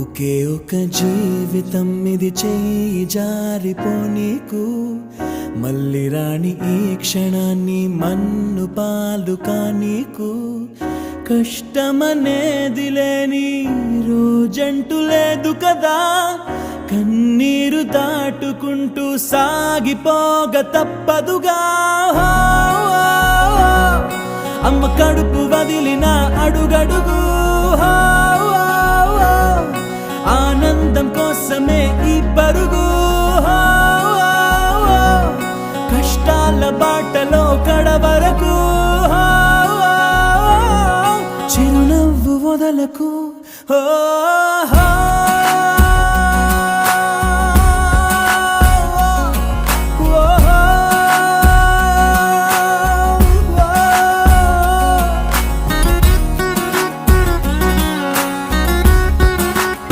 ఒకే ఒక జీవితం ఇది చేయి జారిపోనీకు. మళ్ళీ రాణి ఈ క్షణాన్ని మన్ను పాలు కానీకు. కష్టమనేది లేని రోజంటూ లేదు కదా. కన్నీరు దాటుకుంటూ సాగిపోగ తప్పదుగా. అమ్మ కడుపు వదిలిన అడుగడుగు. హో పరుగు కష్టాల బాటలో కడవరకు. చిరునవ్వు వదలకు. ఓ